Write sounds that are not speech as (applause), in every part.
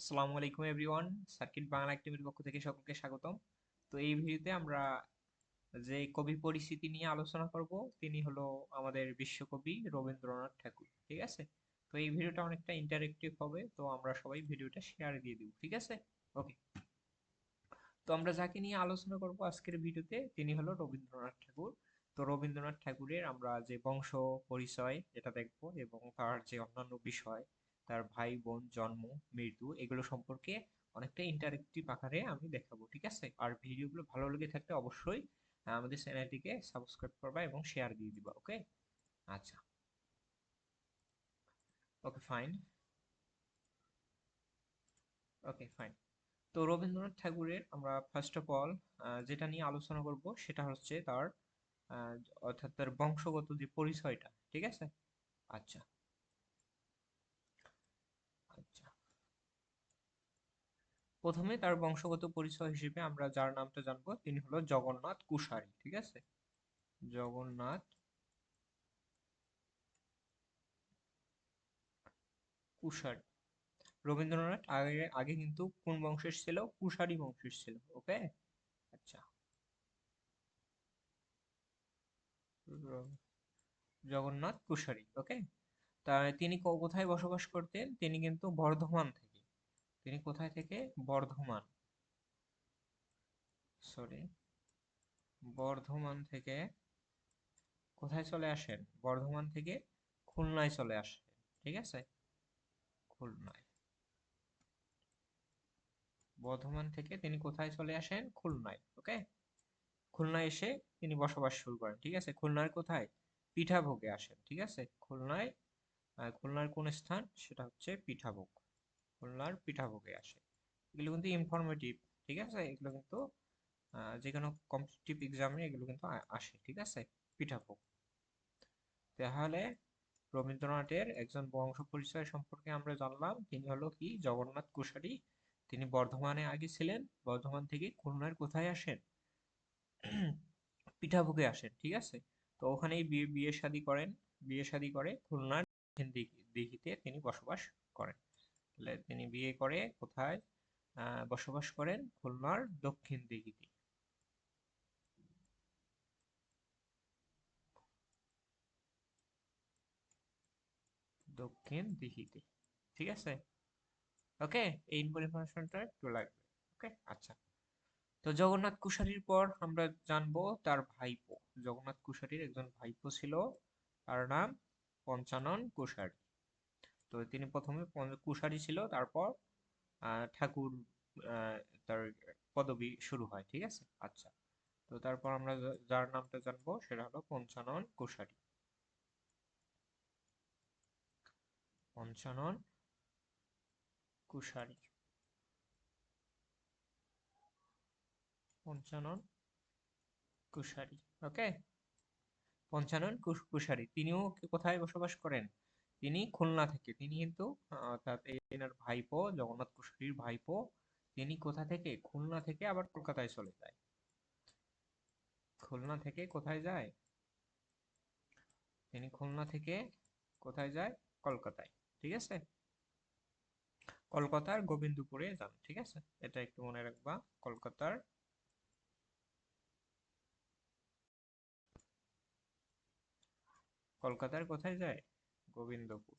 আসসালামু আলাইকুম everyone, circuit Bangla একাডেমির পক্ষ থেকে সকলকে স্বাগতম। তো এই ভিডিওতে আমরা যে কবি পরিস্থিতি নিয়ে আলোচনা করব, তিনি হলো আমাদের বিশ্বকবি রবীন্দ্রনাথ ঠাকুর, ঠিক আছে? তো এই ভিডিওটা অনেকটা ইন্টারেক্টিভ হবে, তো আমরা সবাই ভিডিওটা শেয়ার দিয়ে দিব, ঠিক আছে? ওকে তো আমরা যাকে নিয়ে আলোচনা করব আজকের ভিডিওতে, তিনি হলো রবীন্দ্রনাথ ঠাকুর। তো রবীন্দ্রনাথ ঠাকুরের আমরা যে বংশ পরিচয়, এটা দেখব এবং তার যে অন্যান্য বিষয় তার ভাই, বোন, জন্ম মৃত্যু এগুলো সম্পর্কে অনেকটা ইন্টারেক্টিভ আকারে আমি দেখাবো, ঠিক আছে? আর ভিডিওগুলো ভালো লেগে থাকলে অবশ্যই আমাদের চ্যানেলটিকে সাবস্ক্রাইব করবা এবং শেয়ার দিয়ে দিবা ওকে আচ্ছা। ওকে ফাইন ওকে ফাইন তো রবীন্দ্রনাথ ঠাকুরের আমরা ফার্স্ট অফ অল যেটা নিয়ে আলোচনা করব সেটা হচ্ছে তার অর্থাৎ তার বংশগত যে পরিচয়টা, ঠিক আছে? আচ্ছা। প্রথমে তার বংশগত পরিচয় হিসেবে আমরা যার নামটা জানব, তিনি হলো জগন্নাথ কুশারী ঠিক আছে? জগন্নাথ কুশারী রবীন্দ্রনাথ আগে আগে কিন্তু কোন বংশের ছিল? কুশারী বংশের ছিল, ওকে? আচ্ছা। জগন্নাথ কুশারী ওকে? তা তিনি কোথায় বসবাস করতেন? তিনি কিন্তু বর্ধমান থেকে। তিনি কোথায় থেকে? বর্ধমান। সরি বর্ধমান থেকে কোথায় চলে আসেন? বর্ধমান থেকে খুলনায় চলে আসেন, ঠিক আছে? খুলনায়। বর্ধমান থেকে তিনি কোথায় চলে আসেন? খুলনায়, ওকে? খুলনায় এসে তিনি বসবাস শুরু করেন, ঠিক আছে? খুলনার কোথায়? পিঠাভোগে আসেন, ঠিক আছে? খুলনায় খুলনার কোন স্থান? সেটা হচ্ছে পিঠাভোগ। খুলনার পিঠাভোগে আসে। এগুলো কিন্তু ইনফরমেটিভ ঠিক আছে? এগুলো কিন্তু যে কোনো কম্পিটিটিভ এক্সামে এগুলো কিন্তু আসে, ঠিক আছে? পিঠাভোগ তাহলে রবীন্দ্রনাথের একজন বংশ পরিচয় সম্পর্কে আমরা জানলাম। তিনি হলো কি? জগন্নাথ কুশারী তিনি বর্ধমানে আগে ছিলেন। বর্ধমান থেকে খুলনার কোথায় আসেন? পিঠাভোগে আসেন, ঠিক আছে? তো ওখানেই বিয়ে বিয়ে শাদী করেন। বিয়ে শাদী করে খুলনার দিঘিতে তিনি বসবাস করেন। তিনি বিয়ে করে কোথায়? বসবাস করেন খুলনার দক্ষিণ দিঘিতে। দক্ষিণ দিঘিতে। ঠিক আছে? ওকে এই ইনফরমেশনটা একটু লাগবে। ওকে আচ্ছা। তো জগন্নাথ কুশারির পর আমরা জানব তার ভাইপো। জগন্নাথ কুশারির একজন ভাইপো ছিল। তার নাম পঞ্চানন কুশারী। তো তিনি প্রথমে কুশারী ছিল, তারপর ঠাকুর তার পদবি শুরু হয়, ঠিক আছে? আচ্ছা। তো তারপর আমরা যার নামটা জানব সেটা হলো পঞ্চানন কুশারি পঞ্চানন কুশারি পঞ্চানন কুশারি ওকে? পঞ্চানন কুশারি তিনিও কোথায় বসবাস করেন? তিনি খুলনা থেকে, তিনি কিন্তু অর্থাৎ এনার ভাইপো, জগন্নাথ কুশারীর ভাইপো, তিনি কোথা থেকে? খুলনা থেকে আবার কলকাতায় চলে যায়। খুলনা থেকে কোথায় যায়? তিনি খুলনা থেকে কোথায় যায়? কলকাতায়, ঠিক আছে? কলকাতার গোবিন্দপুরে যান, ঠিক আছে? এটা একটু মনে রাখবা, কলকাতার কলকাতার কোথায় যায়? গোবিন্দপুর।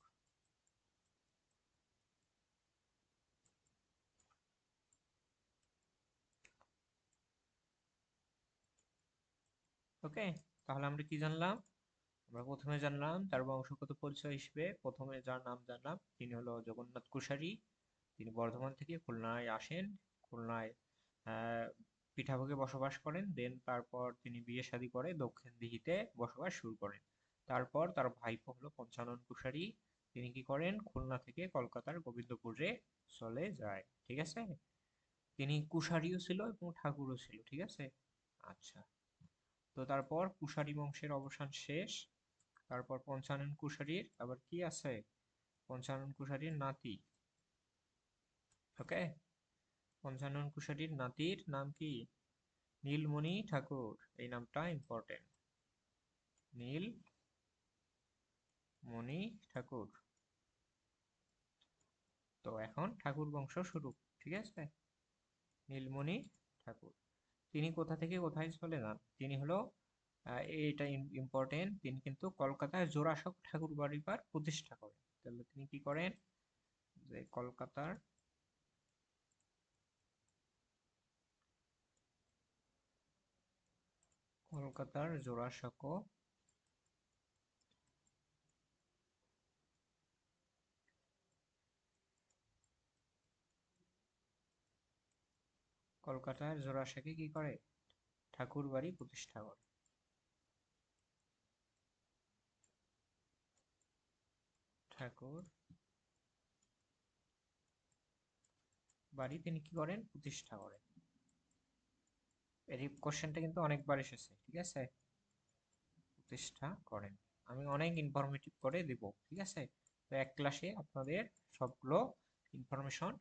ওকে তাহলে আমরা কি জানলাম? আমরা প্রথমে জানলাম তার বংশগত পরিচয় হিসেবে প্রথমে যার নাম জানলাম তিনি হলো জগন্নাথ কুশারী তিনি বর্ধমান থেকে খুলনায় আসেন, খুলনায় পিঠাভোগে বসবাস করেন দেন তারপর তিনি বিয়ে শাদী করে দক্ষিণ দিঘিতে বসবাস শুরু করেন। তারপর তার ভাইপো হলো পঞ্চানন কুশারী। তিনি কি করেন? খুলনা থেকে কলকাতার গোবিন্দপুরে চলে যায়। ঠিক আছে? তিনি কুশারীও ছিল এবং ঠাকুরও ছিল। ঠিক আছে? আচ্ছা। তো তারপর কুশারী বংশের অবসান শেষ। তারপর পঞ্চানন কুশারীর আবার কি আছে? পঞ্চানন কুশারীর নাতি। ওকে? পঞ্চানন কুশারীর নাতির নাম কি? নীলমণি ঠাকুর। এই নামটা ইম্পর্টেন্ট নীল মণি ঠাকুর। তো এখন ঠাকুর বংশ শুরু, ঠিক আছে? নীলমণি ঠাকুর। তিনি কোথা থেকে কোথায় চলে যান তিনি হলো এটা ইম্পর্টেন্ট তিনি কিন্তু কলকাতায় জোড়াসাঁকো ঠাকুর পরিবার প্রতিষ্ঠা করেন। তাহলে তিনি কি করেন? যে কলকাতার কলকাতার জোড়াসাঁকো কলকাতার জোড়াসাঁকে কি করে? ঠাকুর বাড়ি প্রতিষ্ঠা করে। ঠাকুর বাড়ি তিনি কি করেন? প্রতিষ্ঠা করেন। এই কোশ্চেনটা কিন্তু অনেকবার এসেছে, ঠিক আছে? প্রতিষ্ঠা করেন। আমি অনেক ইনফরমেটিভ করে দেব, ঠিক আছে? তো এক ক্লাসে আপনাদের সবগুলো ইনফরমেশন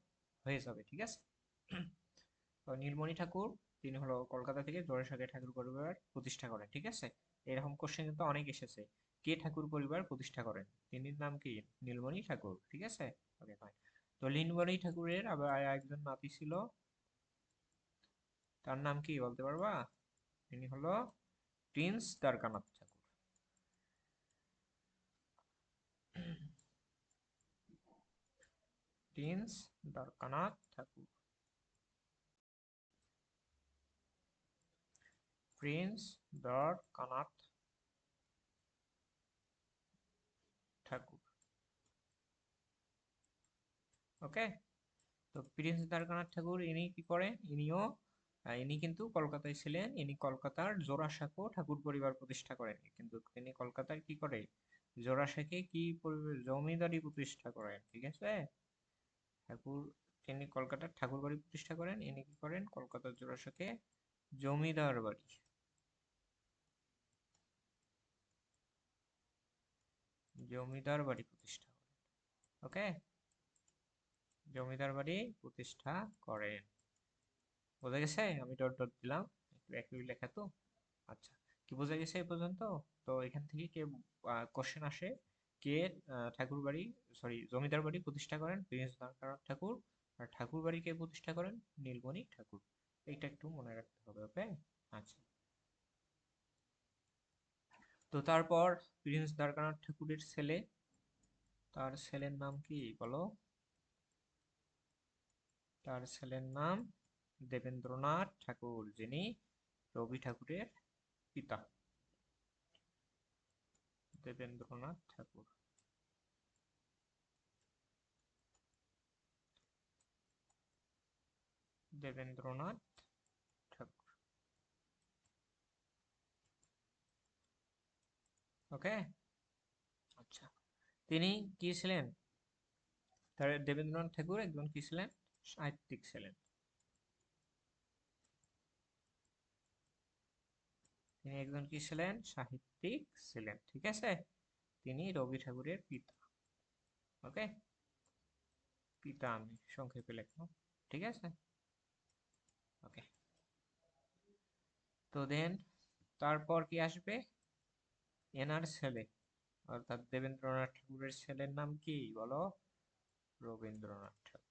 হয়ে যাবে, ঠিক আছে? নীলমণি ঠাকুর, তিনি হলো কলকাতা থেকে জোড়াসাঁকে ঠাকুর পরিবার প্রতিষ্ঠা করেন, ঠিক আছে? এরকম কোশ্চেন কিন্তু অনেক এসেছে। কে ঠাকুর পরিবার প্রতিষ্ঠা করেন? তিনির নাম কি? নীলমণি ঠাকুর, ঠিক আছে? ওকে ফাইন তো নীলমণি ঠাকুরের আবার একজন নাতি ছিল। তার নাম কি বলতে পারবা? তিনি হলো prince Dwarkanath Thakur. Prince Dwarkanath Thakur. Prince Dwarkanath Thakur. Okay তো প্রিন্স দ্বারকানাথ ঠাকুর, ইনি কি করেন? ইনিও ইনি কিন্তু কলকাতায় ছিলেন, ইনি কলকাতার জোড়াসাঁকো ঠাকুর পরিবার প্রতিষ্ঠা করেন। কিন্তু তিনি কলকাতার কি করে? জোড়াসাঁকে কি জমিদারি প্রতিষ্ঠা করেন, ঠিক আছে? ঠাকুর, তিনি কলকাতার ঠাকুর বাড়ি প্রতিষ্ঠা করেন, ইনি কি করেন? কলকাতার জোড়াসাঁকে জমিদার বাড়ি। জমিদার বাড়ি প্রতিষ্ঠা করেন। ওকে? জমিদার বাড়ি প্রতিষ্ঠা করেন। বোঝা গেছে? আমি ডট ডট দিলাম একই লেখা তো। আচ্ছা কি বোঝা গেছে এই পর্যন্ত? তো এখান থেকে কে কোশ্চেন আসে, কে ঠাকুর বাড়ি সরি জমিদার বাড়ি প্রতিষ্ঠা করেন? প্রিন্স দ্বারকানাথ ঠাকুর। আর ঠাকুর বাড়ি কে প্রতিষ্ঠা করেন? নীলমণি ঠাকুর। এইটা একটু মনে রাখতে হবে, ওকে? আচ্ছা। তো তারপর প্রিন্স দ্বারকানাথ ঠাকুরের ছেলে। তার ছেলের নাম কি বলো? তার ছেলের নাম দেবেন্দ্রনাথ ঠাকুর, যিনি রবি ঠাকুরের পিতা। দেবেন্দ্রনাথ ঠাকুর। দেবেন্দ্রনাথ ঠাকুর ওকে? আচ্ছা। তিনি কি ছিলেন? তার দেবেন্দ্রনাথ ঠাকুর একজন কি ছিলেন? সাহিত্যিক ছিলেন। তিনি একজন কি ছিলেন? সাহিত্যিক ছিলেন, ঠিক আছে? তিনি রবি ঠাকুরের পিতা, ওকে? পিতা আমি সংক্ষেপে লিখলাম ঠিক আছে? ওকে। তো দেন তারপর কি আসবে? এনার ছেলে। অর্থাৎ দেবেন্দ্রনাথ ঠাকুরের ছেলের নাম কি বলো? রবীন্দ্রনাথ ঠাকুর।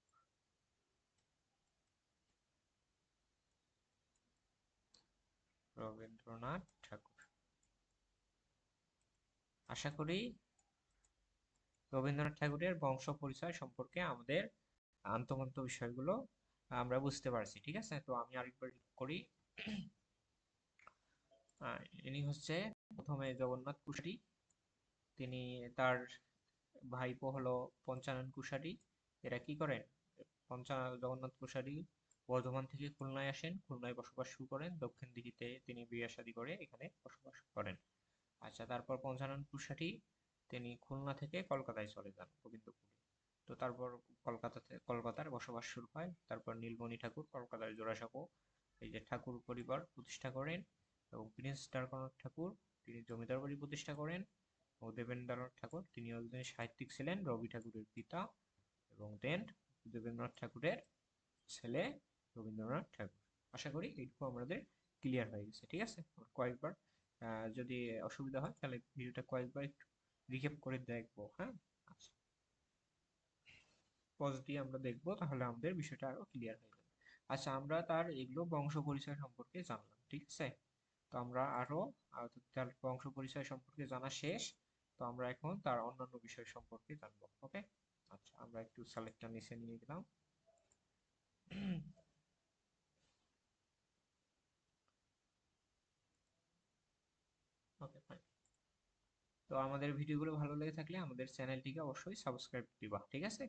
রবীন্দ্রনাথ ঠাকুর। আশা করি রবীন্দ্রনাথ ঠাকুরের বংশ পরিচয় সম্পর্কে আমাদের আন্তমন্ত বিষয়গুলো আমরা বুঝতে পারছি, ঠিক আছে? তো আমি আরেকবার করি। ইনি হচ্ছে প্রথমে জগন্নাথ কুশারি তিনি তার ভাইপো হলো পঞ্চানন কুশারি এরা কি করেন? পঞ্চা জগন্নাথ কুশারি বর্ধমান থেকে খুলনায় আসেন, খুলনায় বসবাস শুরু করেন। দক্ষিণ দিঘিতে তিনি বিয়ে শাদী করে এখানে বসবাস করেন। আচ্ছা তারপর পঞ্চানন কুশারি তিনি খুলনা থেকে কলকাতায় চলে যান, গোবিন্দপুরে। তো তারপর কলকাতাতে, কলকাতার বসবাস শুরু হয়। তারপর নীলমণি ঠাকুর কলকাতার জোড়াসাঁকো, এই যে ঠাকুর পরিবার প্রতিষ্ঠা করেন এবং প্রিন্স দ্বারকানাথ ঠাকুর তিনি জমিদার বাড়ি প্রতিষ্ঠা করেন ও দেবেন্দ্রনাথ ঠাকুর, তিনি একজন সাহিত্যিক ছিলেন, রবি ঠাকুরের পিতা এবং দেন দেবেন্দ্রনাথ ঠাকুরের ছেলে রবীন্দ্রনাথ ঠাকুর। আশা করি এইটুকু আমাদের ক্লিয়ার হয়ে গেছে, ঠিক আছে? কয়েকবার যদি অসুবিধা হয়, তাহলে ভিডিওটা কয়েকবার একটু রিক্যাপ করে দেখব হ্যাঁ? আচ্ছা। পজ দিয়ে আমরা দেখব, তাহলে আমাদের বিষয়টা আরও ক্লিয়ার হয়ে যাবে। আচ্ছা আমরা তার এগুলো বংশ পরিচয় সম্পর্কে জানলাম, ঠিক আছে? তো আমরা আরও তার বংশ পরিচয় সম্পর্কে জানা শেষ। তো আমরা এখন তার অন্যান্য বিষয় সম্পর্কে জানব ওকে আচ্ছা আমরা একটু সিলেক্টটা নিচে নিয়ে গেলাম। (clears throat) ওকে ফাইন তো আমাদের ভিডিওগুলো ভালো লেগে থাকলে আমাদের চ্যানেলটিকে অবশ্যই সাবস্ক্রাইব দিবা, ঠিক আছে?